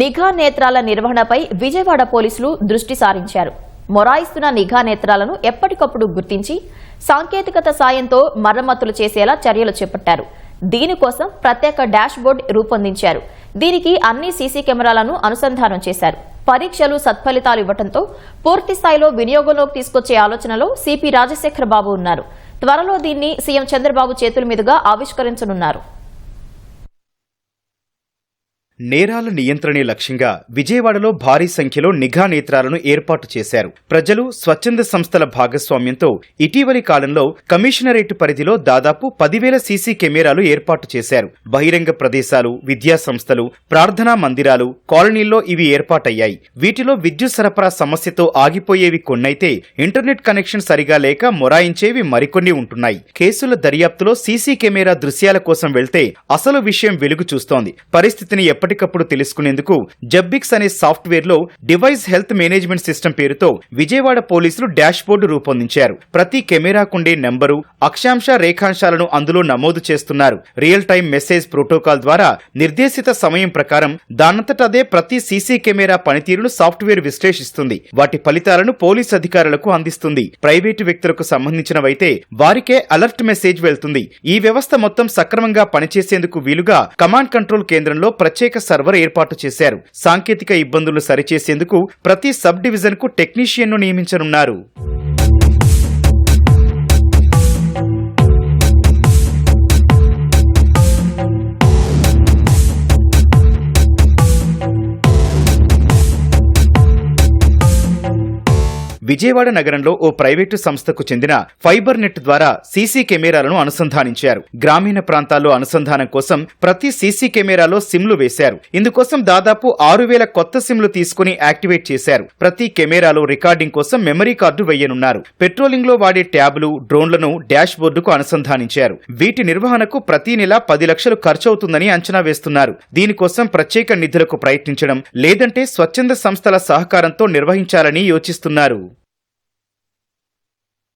నిఘా నేత్రాల నిర్వహణపై విజయవాడ పోలీసులు దృష్టి సారించారు. మొరాయిస్తున్న నిఘా నేత్రాలను ఎప్పటికప్పుడు గుర్తించి సాంకేతికత సాయంతో మరమ్మతులు చేసేలా చర్యలు చేపట్టారు. దీనికోసం ప్రత్యేక డాష్బోర్డ్ రూపొందించారు. దీనికి అన్ని సీసీ కెమెరాలను అనుసంధానం చేశారు. పరీక్షలు సత్ఫలితాలు ఇవ్వడంతో పూర్తి స్థాయిలో వినియోగంలోకి తీసుకొచ్చే ఆలోచనలో సిపి రాజశేఖర బాబు ఉన్నారు. త్వరలో దీన్ని సీఎం చంద్రబాబు చేతుల మీదుగా ఆవిష్కరించనున్నారు. నేరాల నియంత్రణే లక్ష్యంగా విజయవాడలో భారీ సంఖ్యలో నిఘా నేత్రాలను ఏర్పాటు చేశారు. ప్రజలు స్వచ్ఛంద సంస్థల భాగస్వామ్యంతో ఇటీవలి కాలంలో కమిషనరేట్ పరిధిలో దాదాపు పదివేల సీసీ కెమెరాలు ఏర్పాటు చేశారు. బహిరంగ ప్రదేశాలు విద్యా సంస్థలు ప్రార్థనా మందిరాలు కాలనీల్లో ఇవి ఏర్పాటయ్యాయి. వీటిలో విద్యుత్ సరఫరా సమస్యతో ఆగిపోయేవి కొన్నైతే ఇంటర్నెట్ కనెక్షన్ సరిగా లేక మొరాయించేవి మరికొన్ని ఉంటున్నాయి. కేసుల దర్యాప్తులో సీసీ కెమెరా దృశ్యాల కోసం వెళ్తే అసలు విషయం వెలుగు చూస్తోంది. పరిస్థితిని ఎప్పటికప్పుడు తెలుసుకునేందుకు జబ్బిక్స్ అనే సాఫ్ట్వేర్లో డివైస్ హెల్త్ మేనేజ్మెంట్ సిస్టమ్ పేరుతో విజయవాడ పోలీసులు డాష్ బోర్డు రూపొందించారు. ప్రతి కెమెరాకుండే నెంబరు అక్షాంశ రేఖాంశాలను అందులో నమోదు చేస్తున్నారు. రియల్ టైం మెసేజ్ ప్రోటోకాల్ ద్వారా నిర్దేశిత సమయం ప్రకారం దానంతటదే ప్రతి సీసీ కెమెరా పనితీరును సాఫ్ట్వేర్ విశ్లేషిస్తుంది. వాటి ఫలితాలను పోలీస్ అధికారులకు అందిస్తుంది. ప్రైవేటు వ్యక్తులకు సంబంధించినవైతే వారికే అలర్ట్ మెసేజ్ వెళ్తుంది. ఈ వ్యవస్థ మొత్తం సక్రమంగా పనిచేసేందుకు వీలుగా కమాండ్ కంట్రోల్ కేంద్రంలో ప్రత్యేక సర్వర్ ఏర్పాటు చేశారు. సాంకేతిక ఇబ్బందులు సరిచేసేందుకు ప్రతి సబ్ డివిజన్కు టెక్నీషియన్ను నియమించనున్నారు. విజయవాడ నగరంలో ఓ ప్రైవేటు సంస్థకు చెందిన ఫైబర్ నెట్ ద్వారా సీసీ కెమెరాలను అనుసంధానించారు. గ్రామీణ ప్రాంతాల్లో అనుసంధానం కోసం ప్రతి సీసీ కెమెరాలో సిమ్లు వేశారు. ఇందుకోసం దాదాపు ఆరు వేల కొత్త సిమ్లు తీసుకుని యాక్టివేట్ చేశారు. ప్రతి కెమెరాలో రికార్డింగ్ కోసం మెమరీ కార్డు వెయ్యనున్నారు పెట్రోలింగ్లో వాడే ట్యాబ్లు డ్రోన్లను డాష్ బోర్డుకు అనుసంధానించారు. వీటి నిర్వహణకు ప్రతి నెల పది లక్షలు ఖర్చవుతుందని అంచనా వేస్తున్నారు. దీనికోసం ప్రత్యేక నిధులకు ప్రయత్నించడం లేదంటే స్వచ్ఛంద సంస్థల సహకారంతో నిర్వహించాలని యోచిస్తున్నారు.